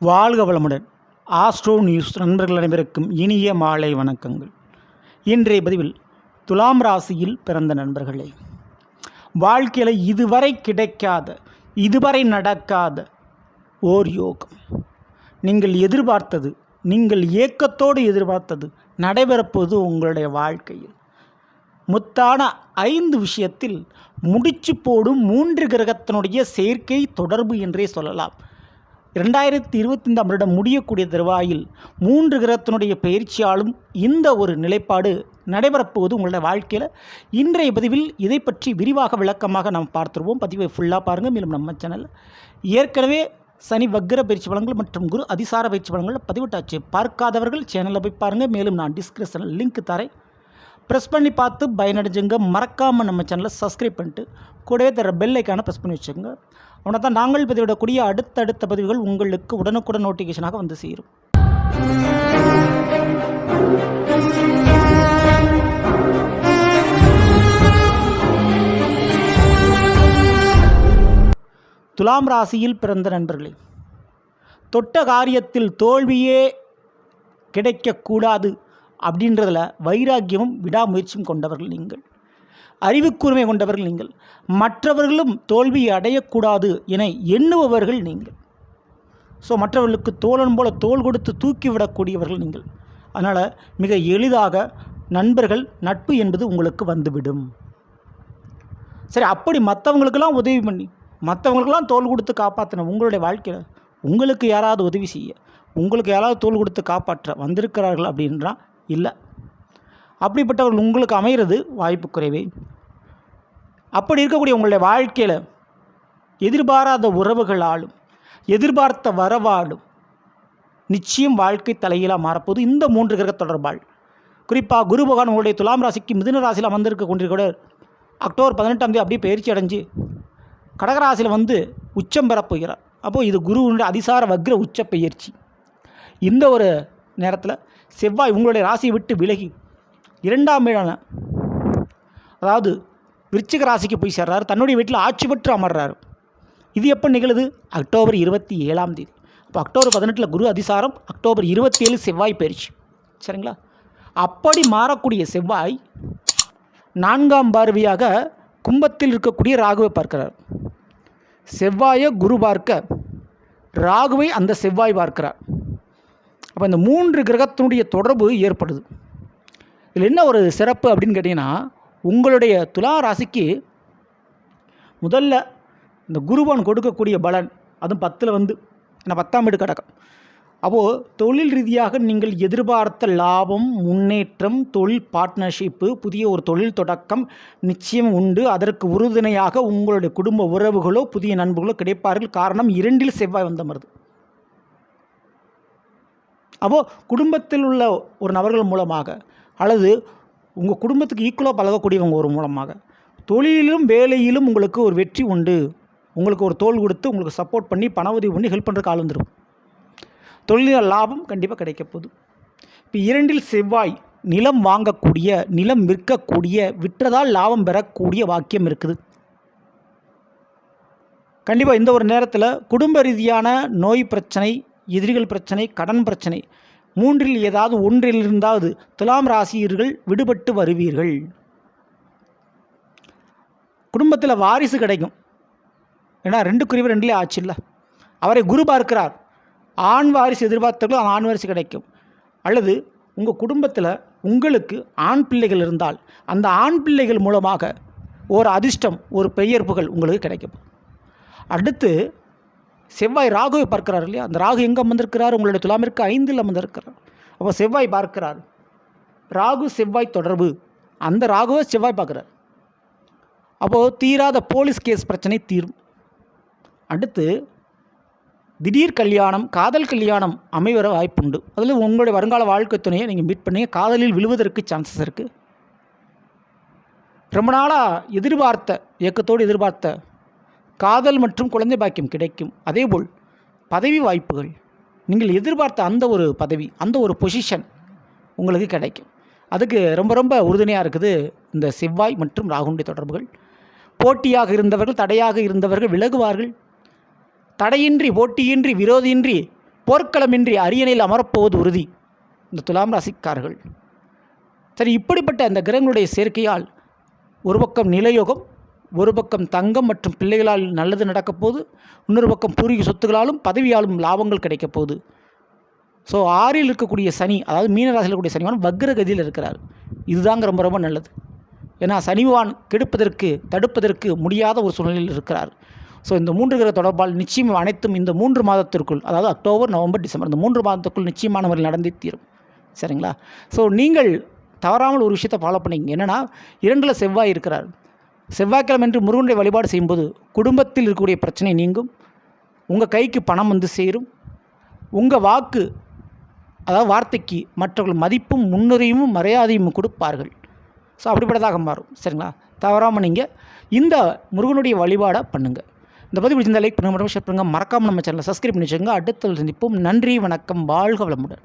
வாழ்க வளமுடன். Astro news நண்பர்கள் அனைவருக்கும் இனிய மாலை வணக்கங்கள். இன்றைய பதிவில் துலாம் ராசியில் பிறந்த நண்பர்களே வாழ்க்கையில் இதுவரை கிடைக்காத இதுவரை நடக்காத ஓர் யோகம். நீங்கள் எதிர்பார்த்தது நீங்கள் ஏக்கத்தோடு எதிர்பார்த்தது நடைபெறப்போது உங்களுடைய வாழ்க்கையில். முத்தான ஐந்து விஷயத்தில் முடிச்சு போடும் மூன்று கிரகத்தினுடைய சேர்க்கை தொடர்பு என்றே சொல்லலாம். இரண்டாயிரத்தி இருபத்தைந்தாம் வருடம் முடியக்கூடிய தருவாயில் மூன்று கிரகத்தினுடைய பயிற்சியாலும் இந்த ஒரு நிலைப்பாடு நடைபெறப்போவது உங்களுடைய வாழ்க்கையில். இன்றைய பதிவில் இதை பற்றி விரிவாக விளக்கமாக நாம் பார்த்துருவோம். பதிவை ஃபுல்லாக பாருங்கள் மேலும் நம்ம சேனல் ஏற்கனவே சனி வக்ர பயிற்சி வளங்கள் மற்றும் குரு அதிசார பயிற்சி வளங்கள் பதிவிட்டாச்சு. பார்க்காதவர்கள் சேனலில் போய் பாருங்கள் மேலும் நான் டிஸ்கிரிப்ஷனில் லிங்க் தரேன். ப்ரெஸ் பண்ணி பார்த்து பயனடைஞ்சுங்க. மறக்காமல் நம்ம சேனலை சப்ஸ்கிரைப் பண்ணிட்டு கூடவே தர பெல் ஐக்கானை ப்ரெஸ் பண்ணி வச்சுக்கோங்க. அவனை தான் நாங்கள் பதிவிடக்கூடிய அடுத்தடுத்த பதிவுகள் உங்களுக்கு உடனுக்குடன் நோட்டிஃபிகேஷனாக வந்து சேரும். துலாம் ராசியில் பிறந்த நண்பர்களே தொட்ட காரியத்தில் தோல்வியே கிடைக்கக்கூடாது. அப்படின்றதில் வைராக்கியமும் விடாமுயற்சியும் கொண்டவர்கள் நீங்கள். அறிவுக்கூர்மை கொண்டவர்கள் நீங்கள். மற்றவர்களும் தோல்வி அடையக்கூடாது என எண்ணுபவர்கள் நீங்கள். ஸோ மற்றவர்களுக்கு தோழன் போல தோல் கொடுத்து தூக்கிவிடக்கூடியவர்கள் நீங்கள். அதனால் மிக எளிதாக நண்பர்கள் நட்பு என்பது உங்களுக்கு வந்துவிடும். சரி அப்படி மற்றவங்களுக்கெல்லாம் உதவி பண்ணி மற்றவங்களுக்கெல்லாம் தோல் கொடுத்து காப்பாற்றின உங்களுடைய வாழ்க்கையில் உங்களுக்கு யாராவது உதவி செய்ய உங்களுக்கு யாராவது தோல் கொடுத்து காப்பாற்ற வந்திருக்கிறார்கள் அப்படின்றா இல்லை. அப்படிப்பட்டவர்கள் உங்களுக்கு அமைகிறது வாய்ப்பு குறைவே. அப்படி இருக்கக்கூடிய உங்களுடைய வாழ்க்கையில் எதிர்பாராத உறவுகளாலும் எதிர்பார்த்த வரவாலும் நிச்சயம் வாழ்க்கை தலையிலாக மாறப்போது இந்த மூன்று கிரக தொடர்பால். குறிப்பாக குரு பகவான் உங்களுடைய துலாம் ராசிக்கு மிதுன ராசியில் அமர்ந்திருக்க கொண்டிருக்கிற அக்டோபர் பதினெட்டாம் தேதி அப்படியே பயிற்சி அடைஞ்சு கடகராசியில் வந்து உச்சம் பெறப்போகிறார் அப்போது இது குருவினுடைய அதிசார வக்ர உச்ச பயிற்சி. இந்த ஒரு நேரத்தில் செவ்வாய் உங்களுடைய ராசியை விட்டு விலகி இரண்டாம் வீடான அதாவது விருச்சிக ராசிக்கு போய் சேர்றாரு. தன்னுடைய வீட்டில் ஆட்சி பெற்று அமர்றாரு. இது எப்போ நிகழுது? அக்டோபர் இருபத்தி ஏழாம் தேதி. இப்போ அக்டோபர் பதினெட்டில் குரு அதிசாரம் அக்டோபர் இருபத்தி ஏழு செவ்வாய் பயிற்சி சரிங்களா? அப்படி மாறக்கூடிய செவ்வாய் நான்காம் பார்வையாக கும்பத்தில் இருக்கக்கூடிய ராகுவை பார்க்கிறார். செவ்வாயை குரு பார்க்க ராகுவை அந்த செவ்வாய் பார்க்கிறார். அப்போ இந்த மூன்று கிரகத்தினுடைய தொடர்பு ஏற்படுது. இதில் என்ன ஒரு சிறப்பு அப்படின்னு கேட்டிங்கன்னா உங்களுடைய துலா ராசிக்கு முதல்ல இந்த குருவன் கொடுக்கக்கூடிய பலன் அதுவும் பத்தில் வந்து ஏன்னா பத்தாம் வீடு கடக்கம் அப்போது தொழில் ரீதியாக நீங்கள் எதிர்பார்த்த லாபம் முன்னேற்றம் தொழில் பார்ட்னர்ஷிப்பு புதிய ஒரு தொழில் தொடக்கம் நிச்சயம் உண்டு. அதற்கு உறுதுணையாக உங்களுடைய குடும்ப உறவுகளோ புதிய நண்பர்களோ கிடைப்பார்கள். காரணம் இரண்டில் செவ்வாய் வந்த மருது. அப்போது குடும்பத்தில் உள்ள ஒரு நபர்கள் மூலமாக அல்லது உங்கள் குடும்பத்துக்கு ஈக்குவலாக பழகக்கூடியவங்க ஒரு மூலமாக தொழிலிலும் வேலையிலும் உங்களுக்கு ஒரு வெற்றி உண்டு. உங்களுக்கு ஒரு தோல் கொடுத்து உங்களுக்கு சப்போர்ட் பண்ணி பண உதவி பண்ணி ஹெல்ப் பண்ணுறதுக்கு ஆள் வந்துடும் தொழில் லாபம் கண்டிப்பாக கிடைக்க போகுது. இப்போ இரண்டில் செவ்வாய் நிலம் வாங்கக்கூடிய நிலம் விற்கக்கூடிய விற்றதால் லாபம் பெறக்கூடிய வாக்கியம் இருக்குது. கண்டிப்பாக இந்த ஒரு நேரத்தில் குடும்ப ரீதியான நோய் பிரச்சனை எதிரிகள் பிரச்சனை கடன் பிரச்சனை. மூன்றில் ஏதாவது ஒன்றில் இருந்தாவது துலாம் ராசியர்கள் விடுபட்டு வருவீர்கள். குடும்பத்தில் வாரிசு கிடைக்கும். ஏன்னா ரெண்டு குறிவு ரெண்டுலேயே ஆச்சு இல்லை. அவரை குரு பார்க்கிறார். ஆண் வாரிசு எதிர்பார்த்தவர்களும் ஆண் வாரிசு கிடைக்கும். அல்லது உங்கள் குடும்பத்தில் உங்களுக்கு ஆண் பிள்ளைகள் இருந்தால் அந்த ஆண் பிள்ளைகள் மூலமாக ஒரு அதிர்ஷ்டம் ஒரு பெயர்ப்புகள் உங்களுக்கு கிடைக்கும். அடுத்து செவ்வாய் ராகுவை பார்க்கிறார் இல்லையா? அந்த ராகு எங்கே அமர்ந்திருக்கிறார்? உங்களுடைய துலாமிற்கு ஐந்தில் அமர்ந்திருக்கிறார். அப்போ செவ்வாய் பார்க்கிறார். ராகு செவ்வாய் தொடர்பு. அந்த ராகுவை செவ்வாய் பார்க்குறார். அப்போது தீராத போலீஸ் கேஸ் பிரச்சனை தீரும். அடுத்து திடீர் கல்யாணம் காதல் கல்யாணம் அமைவர வாய்ப்புண்டு. அதில் உங்களுடைய வருங்கால வாழ்க்கை துணையை நீங்கள் மீட் பண்ணி காதலில் விழுவதற்கு சான்சஸ் இருக்குது ரொம்ப நாளாக எதிர்பார்த்த இயக்கத்தோடு எதிர்பார்த்த காதல் மற்றும் குழந்தை பாக்கியம் கிடைக்கும். அதேபோல் பதவி வாய்ப்புகள். நீங்கள் எதிர்பார்த்த அந்த ஒரு பதவி அந்த ஒரு பொசிஷன் உங்களுக்கு கிடைக்கும். அதுக்கு ரொம்ப ரொம்ப உறுதுணையாக இருக்குது இந்த செவ்வாய் மற்றும் ராகுனுடைய தொடர்புகள். போட்டியாக இருந்தவர்கள் தடையாக இருந்தவர்கள் விலகுவார்கள். தடையின்றி போட்டியின்றி விரோதியின்றி போர்க்களமின்றி அரியணையில் அமரப்போவது உறுதி. இந்த துலாம் ராசிக்காரர்கள். சரி இப்படிப்பட்ட அந்த கிரகங்களுடைய சேர்க்கையால் ஒரு பக்கம் நிலயோகம் ஒரு பக்கம் தங்கம் மற்றும் பிள்ளைகளால் நல்லது நடக்கப் போகுது இன்னொரு பக்கம் பூர்வீக சொத்துகளாலும் பதவியாலும் லாபங்கள் கிடைக்கப் போகுது. ஸோ ஆறில் இருக்கக்கூடிய சனி அதாவது மீனராசியில் இருக்கக்கூடிய சனிவான் வக்ரகதியில் இருக்கிறார். இதுதாங்க ரொம்ப ரொம்ப நல்லது. ஏன்னா சனிவான் கெடுப்பதற்கு தடுப்பதற்கு முடியாத ஒரு சூழ்நிலையில் இருக்கிறார். ஸோ இந்த மூன்று கிரக தொடர்பால் நிச்சயம் அனைத்தும் இந்த மூன்று மாதத்திற்குள் அதாவது அக்டோபர் நவம்பர் டிசம்பர் இந்த மூன்று மாதத்துக்குள் நிச்சயமான முறையில் நடந்தே தீரும். சரிங்களா? ஸோ நீங்கள் தவறாமல் ஒரு விஷயத்தை ஃபாலோ பண்ணிங்க. என்னென்னா இரண்டில் செவ்வாய் இருக்கிறார். செவ்வாய்க்கிழமன்று முருகனுடைய வழிபாடு செய்யும்போது குடும்பத்தில் இருக்கக்கூடிய பிரச்சனை நீங்கும். உங்கள் கைக்கு பணம் வந்து சேரும். உங்கள் வாக்கு அதாவது வார்த்தைக்கு மற்றவர்கள் மதிப்பும் முன்னுரிமையும் மரியாதையும் கொடுப்பார்கள். ஸோ அப்படிப்பட்டதாக மாறும். சரிங்களா? தவறாமல் நீங்கள் இந்த முருகனுடைய வழிபாடை பண்ணுங்கள் இந்த பதிவு பிடிச்சிருந்தா லைக் பண்ணுங்கள் மட்டும் ஷேர் பண்ணுங்கள் மறக்காமல் நம்ம சேனலை சப்ஸ்கிரைப் பண்ணி வச்சுக்கோங்க. அடுத்த சந்திப்போம். நன்றி வணக்கம் வாழ்க வளமுடன்.